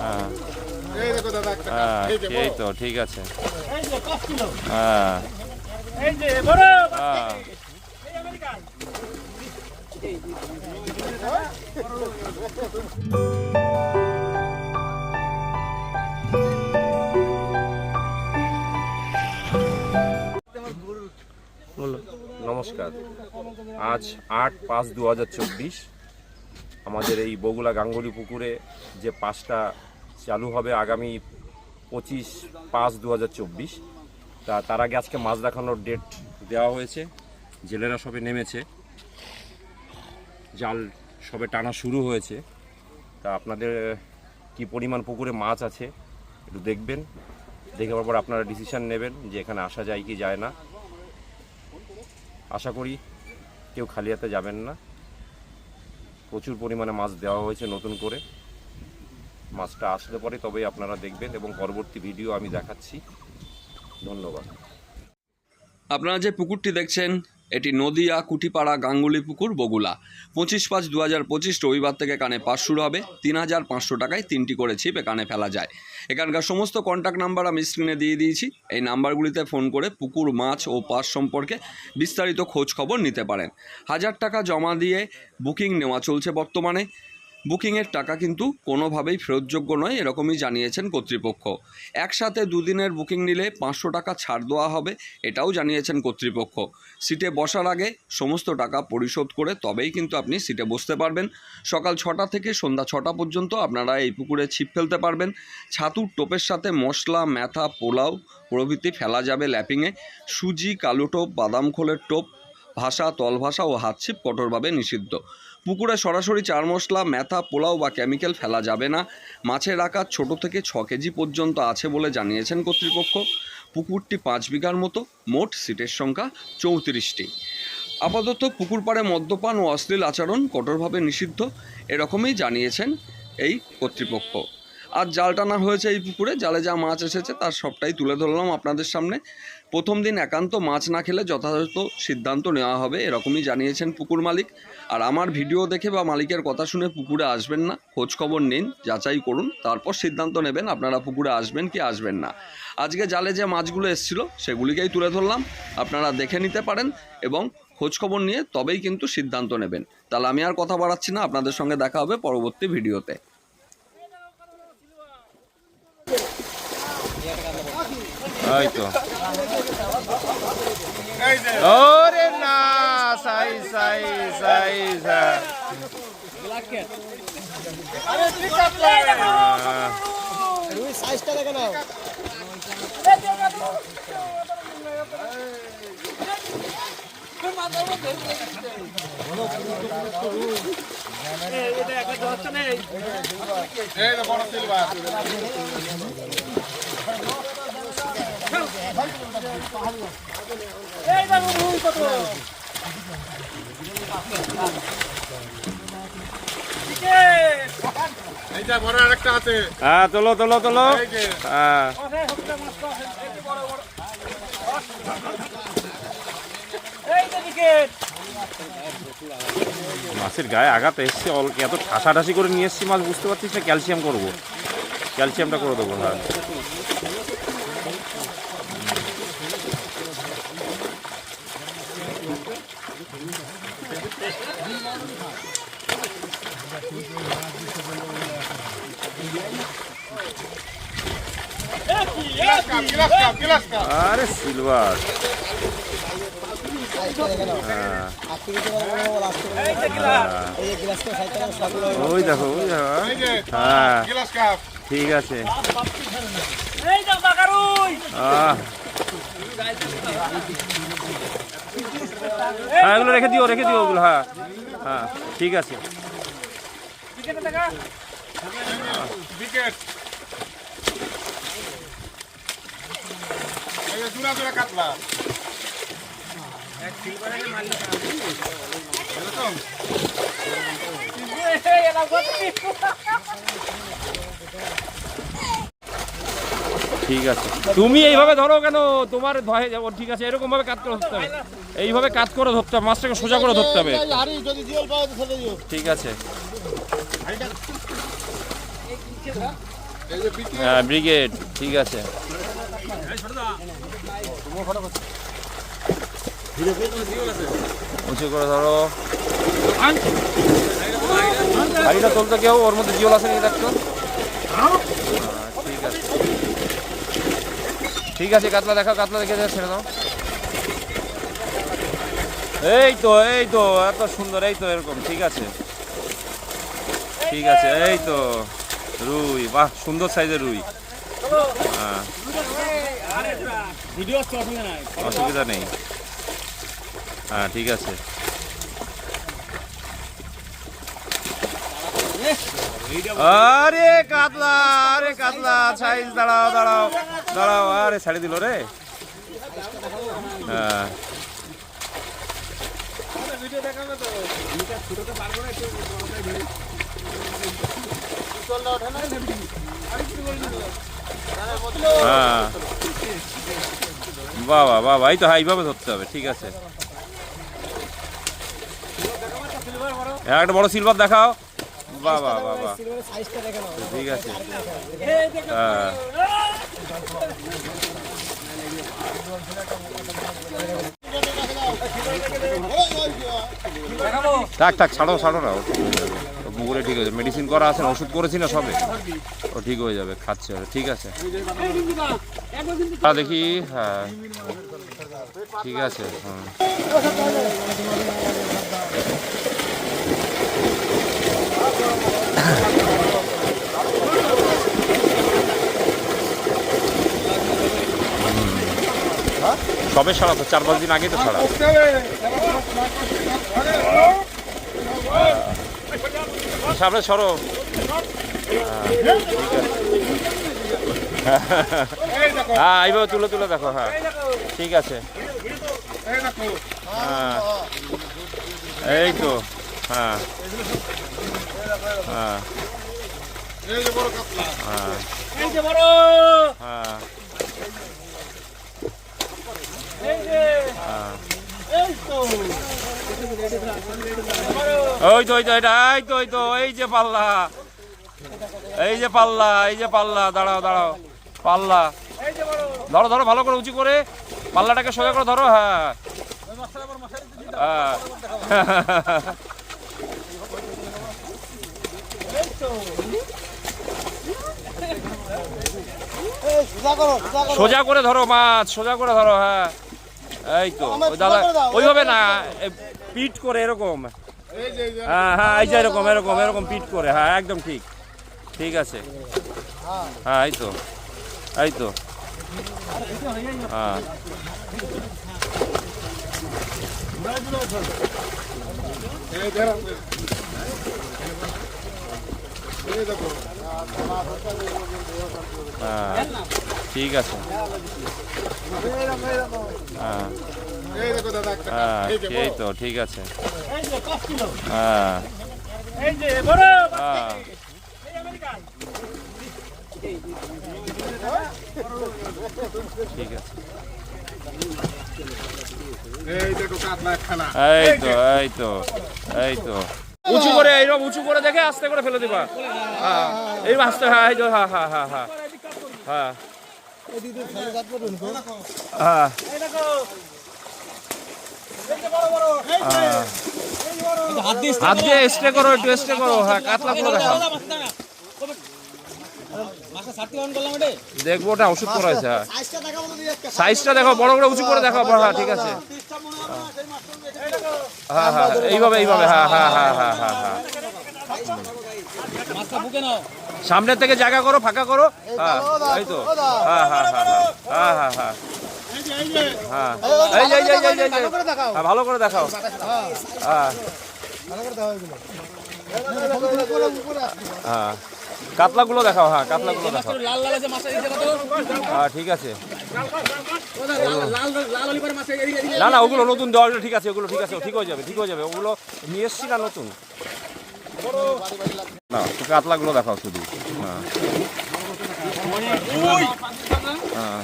হ্যাঁ। এই দেখো দাদা একটা হ্যাঁ এই। তো ঠিক আছে। হ্যাঁ। এই যে বড় হ্যাঁ এই আমেরিকান বলো। নমস্কার। আজ আট পাঁচ দু হাজার চব্বিশ। আমাদের এই বগুলা গাঙ্গুলি পুকুরে যে পাসটা চালু হবে আগামী পঁচিশ পাঁচ দু তা তার আগে আজকে মাছ দেখানোর ডেট দেওয়া হয়েছে। জেলেরা সবে নেমেছে। জাল সবে টানা শুরু হয়েছে। তা আপনাদের কি পরিমাণ পুকুরে মাছ আছে একটু দেখবেন। দেখে পর আপনারা ডিসিশান নেবেন যে এখানে আসা যায় কি যায় না। আশা করি কেউ খালি হাতে যাবেন না। প্রচুর পরিমাণে মাছ দেওয়া হয়েছে নতুন করে। মাছটা আসলে পরে তবেই আপনারা দেখবেন এবং পরবর্তী ভিডিও আমি দেখাচ্ছি। ধন্যবাদ। আপনারা যে পুকুরটি দেখছেন এটি নদিয়া, কুটিপাড়া গাঙ্গুলি পুকুর বগুলা। পঁচিশ পাঁচ দু হাজার পঁচিশ রবিবার থেকে কানে পাস শুরু হবে। তিন হাজার পাঁচশো টাকায় তিনটি করে ছিপ এখানে ফেলা যায়। এখানকার সমস্ত কন্ট্যাক্ট নাম্বার আমি স্ক্রিনে দিয়ে দিয়েছি। এই নাম্বারগুলিতে ফোন করে পুকুর, মাছ ও পাস সম্পর্কে বিস্তারিত খোঁজ খবর নিতে পারেন। হাজার টাকা জমা দিয়ে বুকিং নেওয়া চলছে বর্তমানে। বুকিংয়ের টাকা কিন্তু কোনোভাবেই ফেরতযোগ্য নয়, এরকমই জানিয়েছেন কর্তৃপক্ষ। একসাথে দুদিনের বুকিং নিলে পাঁচশো টাকা ছাড় দেওয়া হবে, এটাও জানিয়েছেন কর্তৃপক্ষ। সিটে বসার আগে সমস্ত টাকা পরিশোধ করে তবেই কিন্তু আপনি সিটে বসতে পারবেন। সকাল ছটা থেকে সন্ধ্যা ছটা পর্যন্ত আপনারা এই পুকুরে ছিপ ফেলতে পারবেন। ছাতুর টোপের সাথে মশলা, ম্যাথা, পোলাও প্রভৃতি ফেলা যাবে ল্যাপিংয়ে। সুজি, কালো টোপ, বাদাম খোলের টোপ, ভাষা, তল ভাষা ও হাত ছিপ কঠোরভাবে নিষিদ্ধ। পুকুরে সরাসরি চার মশলা, ম্যাথা, পোলাও বা কেমিক্যাল ফেলা যাবে না। মাছের আকার ছোট থেকে ছ কেজি পর্যন্ত আছে বলে জানিয়েছেন কর্তৃপক্ষ। পুকুরটি পাঁচ বিঘার মতো, মোট সিটের সংখ্যা চৌত্রিশটি। আপাতত পুকুর পাড়ে মদ্যপান ও অশ্লীল আচরণ কঠোরভাবে নিষিদ্ধ, এরকমই জানিয়েছেন এই কর্তৃপক্ষ। আর জাল টানা হয়েছে এই পুকুরে, জালে যা মাছ এসেছে তার সবটাই তুলে ধরলাম আপনাদের সামনে। প্রথম দিন একান্ত মাছ না খেলে যথাযথ সিদ্ধান্ত নেওয়া হবে, এরকমই জানিয়েছেন পুকুর মালিক। আর আমার ভিডিও দেখে বা মালিকের কথা শুনে পুকুরে আসবেন না, খোঁজ খবর নিন, যাচাই করুন, তারপর সিদ্ধান্ত নেবেন আপনারা পুকুরে আসবেন কি আসবেন না। আজকে জালে যে মাছগুলো এসেছিল, সেগুলিকেই তুলে ধরলাম, আপনারা দেখে নিতে পারেন এবং খোঁজ খবর নিয়ে তবেই কিন্তু সিদ্ধান্ত নেবেন। তাহলে আমি আর কথা বাড়াচ্ছি না, আপনাদের সঙ্গে দেখা হবে পরবর্তী ভিডিওতে। এই তো। ওরে না সাই সাই সাই সাই। আরে ঠিক আছে সাইজটা দেখে নাও এটা একটা ধরছে নেই। এই বড় সিলভার এই দেখো রুই কত ঠিকই এই যে বড় আরেকটা আছে হ্যাঁ হ্যাঁ। মাছের গায়ে আঘাত এসছে এত ঠাসাঠাসি করে নিয়ে এসছি মাছ, বুঝতে পারছিস না, ক্যালসিয়াম করব। ক্যালসিয়ামটা করে দেবো হ্যাঁ গিলাস কাপ গিলাস কাপ গিলাস কাপ আরে সিলভার সাইজটা দেখে নাও হ্যাঁ আর তুমি তো বলো লাস্ট করে এই যে গ্লাস এই যে গ্লাসটা সাইজটা দেখো সিলভার। ওই দেখো ওই দেখো। হ্যাঁ। ঠিক আছে। হ্যাঁ এগুলো রেখে দিও রেখে দিও ওগুলো হ্যাঁ। হ্যাঁ ঠিক আছে। এরকম গতি ঠিক আছে তুমি এইভাবে ধরো কেন তোমার ভয়ে যাব ঠিক আছে এরকম ভাবে কাজ করে ধরতে হবে এইভাবে কাজ করে ধরতে হবে মাছটাকে সোজা করে ধরতে হবে ঠিক আছে হ্যাঁ ব্রিগেড ঠিক আছে। উঁচু করে ধরো। গাড়িটা তুলতে কেউ? ওর মধ্যে জিওল আছে নাকি দেখতো হ্যাঁ, ঠিক আছে। ঠিক আছে কাতলা দেখাও কাতলা দেখে ছেড়ে দাও। এই তো এই তো এত সুন্দর এই তো এরকম ঠিক আছে। ঠিক আছে এই তো রুই বাহ সুন্দর সাইজের রুই। হ্যাঁ। অসুবিধা নেই। হ্যাঁ ঠিক আছে। আরে কাতলা আরে কাতলা সাইজ দাঁড়াও দাঁড়াও দাঁড়াও আরে ছাড়ি দিল রে। হ্যাঁ। হ্যাঁ। বাবা বাবা এই তো এইভাবে ধরতে হবে ঠিক আছে। হ্যাঁ, একটা বড় সিলভার দেখাও। বাবা বাবা ঠিক আছে। হ্যাঁ। থাক থাক ছাড়ো ছাড়ো না। পুকুরে ঠিক হয়ে যাবে মেডিসিন করা আছে ওষুধ করেছি না সবে? ও ঠিক হয়ে যাবে, খাচ্ছে, ঠিক আছে। দেখি হ্যাঁ। ঠিক আছে হ্যাঁ সবে ছাড়া তো চার পাঁচ দিন আগে তো ছাড়া সামনে সরো। এই হ্যাঁ এইভাবে তুলে তুলে দেখো হ্যাঁ। ঠিক আছে। এই হ্যাঁ। এই তো হ্যাঁ। হ্যাঁ। হ্যাঁ। হ্যাঁ এই যে হ্যাঁ এই তো ওই তো ওই তো এটা এই তো ওই তো এই যে পাল্লা। এই যে পাল্লা এই যে পাল্লা দাঁড়াও দাঁড়াও পাল্লা। ধরো ধরো ভালো করে উঁচু করে পাল্লাটাকে সোজা করে ধরো হ্যাঁ। হ্যাঁ। সোজা করো ধরো মাছ সোজা করে ধরো হ্যাঁ। এই তো ওই দাদা ওইভাবে না পিট করে এরকম। হ্যাঁ হ্যাঁ এই এরকম এরকম এরকম পিট করে হ্যাঁ একদম ঠিক। ঠিক আছে। হ্যাঁ এই তো এই তো। হ্যাঁ। হ্যাঁ ঠিক আছে। হ্যাঁ। হ্যাঁ এই। তো ঠিক আছে। হ্যাঁ। হ্যাঁ। ঠিক আছে। এই তো এই তো এই তো। উঁচু করে এইরকম উঁচু করে দেখে আস্তে করে ফেলে দিবা। হ্যাঁ। এই আস্তে হ্যাঁ এই হ্যাঁ হ্যাঁ হ্যাঁ হ্যাঁ। হ্যাঁ। হ্যাঁ। হাত দিয়ে স্টে করো একটু স্টে করো হ্যাঁ কাতলা করে এটে দেখব ওটা ওষুধ করা হয়েছে হ্যাঁ সাইজটা দেখো বড় করে উঁচু করে দেখো হ্যাঁ ঠিক আছে হ্যাঁ হ্যাঁ এইভাবে এইভাবে হ্যাঁ হ্যাঁ হ্যাঁ হ্যাঁ হ্যাঁ হ্যাঁ সামনের থেকে জায়গা করো ফাঁকা করো হ্যাঁ এই তো হ্যাঁ হ্যাঁ হ্যাঁ হ্যাঁ হ্যাঁ হ্যাঁ হ্যাঁ হ্যাঁ ভালো করে দেখাও হ্যাঁ হ্যাঁ কাতলাগুলো দেখাও হ্যাঁ কাতলাগুলো দেখাও হ্যাঁ ঠিক আছে না না ওগুলো নতুন দেওয়া ঠিক আছে ওগুলো ঠিক আছে ঠিক হয়ে যাবে ঠিক হয়ে যাবে ওগুলো নিয়ে এসছি না নতুন না কাতলাগুলো দেখাও শুধু হ্যাঁ হ্যাঁ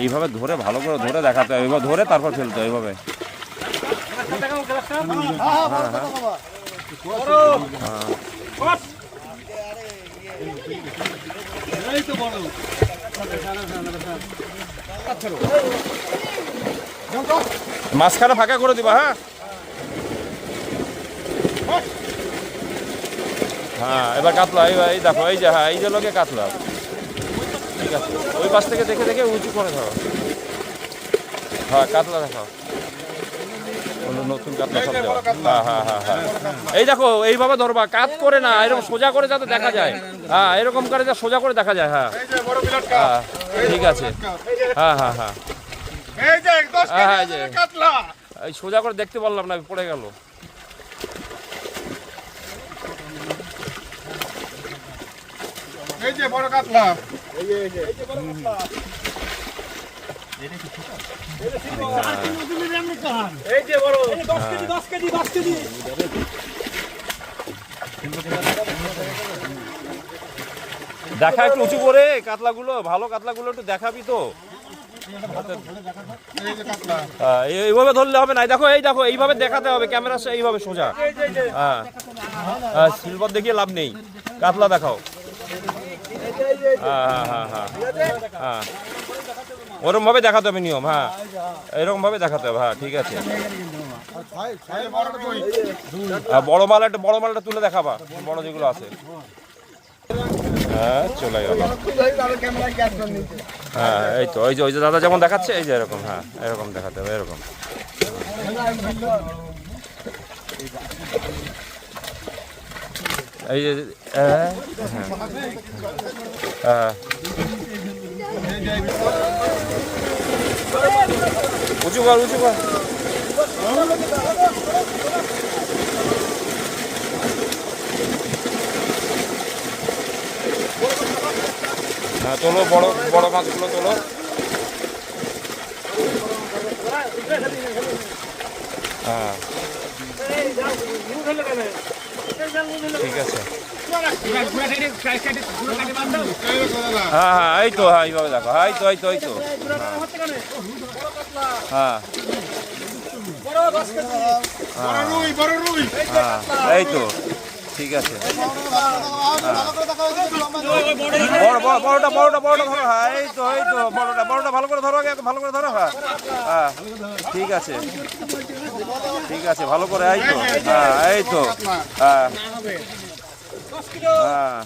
এইভাবে ধরে, ভালো করে ধরে দেখাতে হবে এইভাবে ধরে, তারপর ফেলতে এইভাবে। হ্যাঁ। মাঝখানে ফাঁকা করে দিবা হ্যাঁ? হ্যাঁ এবার কাতলা এই দেখো, এই যে হ্যাঁ এই যে লোকে কাতলা। ঠিক আছে। ওই পাশ থেকে দেখে দেখে উঁচু করে ধরো। হ্যাঁ কাতলা দেখাও। নতুন কাতলা সব দেওয়া। হ্যাঁ হ্যাঁ হ্যাঁ হ্যাঁ। এই দেখো এইভাবে ধরবা কাত করে না এরকম সোজা করে যাতে দেখা যায়। হ্যাঁ এরকম করে যা সোজা করে দেখা যায় হ্যাঁ। এই যে বড় বিরাট কাপ। হ্যাঁ ঠিক আছে। হ্যাঁ হ্যাঁ হ্যাঁ। এই হ্যাঁ, কেজি এই যে। ওজনের কাতলা। এই সোজা করে দেখতে পারলাম না পড়ে গেল। এই যে বড় কাতলা। এই যে বড়। এই 10 কেজি 10 কেজি 10 কেজি। দেখা একটু উঁচু করে কাতলাগুলো ভালো কাতলাগুলো একটু দেখাবি তো। এই যে কাতলা। হ্যাঁ, এই- এইভাবে ধরলে হবে না। দেখো এই দেখো এইভাবে দেখাতে হবে ক্যামেরা এইভাবে সোজা। হ্যাঁ। হ্যাঁ সিলভার দেখিয়ে লাভ নেই। কাতলা দেখাও। হ্যাঁ হ্যাঁ হ্যাঁ হ্যাঁ হ্যাঁ। ওরকম ভাবে দেখাতে হবে নিয়ম হ্যাঁ। এরকম ভাবে দেখাতে হবে হ্যাঁ ঠিক আছে। বড় মাল একটা বড় মালটা তুলে দেখাবা, বড় যেগুলো আছে। হ্যাঁ চলে গেল। হ্যাঁ এই তো ওই যে ওই যে দাদা যেমন দেখাচ্ছে, এই যে এরকম হ্যাঁ এরকম দেখাতে হবে, এরকম। এই উঁচু কর উঁচু কর। হ্যাঁ তোলো বড় বড় মাছগুলো তোলো। হ্যাঁ। ঠিক আছে হ্যাঁ হ্যাঁ হ্যাঁ এইভাবে দেখো। হ্যাঁ এই তো হ্যাঁ বড় 10 কেজি বড় রুই বড় রুই হ্যাঁ এই তো। ঠিক আছে। বড়টা ধরো। হ্যাঁ এই তো এই তো ভালো করে ধরো ভালো করে ধরো। হ্যাঁ হ্যাঁ ঠিক আছে। ঠিক আছে, ভালো করে, এই তো হ্যাঁ এই তো হ্যাঁ। 10 কিলো হ্যাঁ।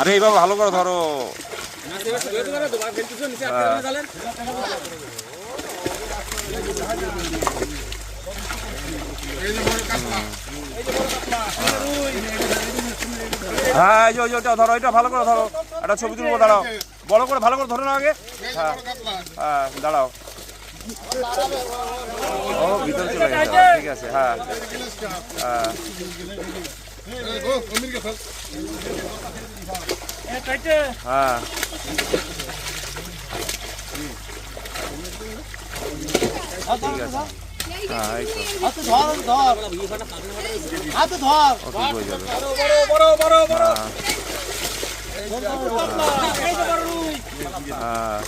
আরে, এইভাবে ভালো করে ধরো। হ্যাঁ ওটা ধরো, এটা ভালো করে ধরো। একটা ছবি তুলবো, দাঁড়াও। বড় করে ভালো করে ধরে নাও আগে। কাতলা হ্যাঁ দাঁড়াও। ও ভিতরে চলে গেছে হ্যাঁ, ঠিক আছে হ্যাঁ। হ্যাঁ হ্যাঁ। ঠিক আছে। হ্যাঁ এই তো। ধর ধর। হাতে ধর। ও হয়ে যাবে। বড় বড় বড় বড়। হ্যাঁ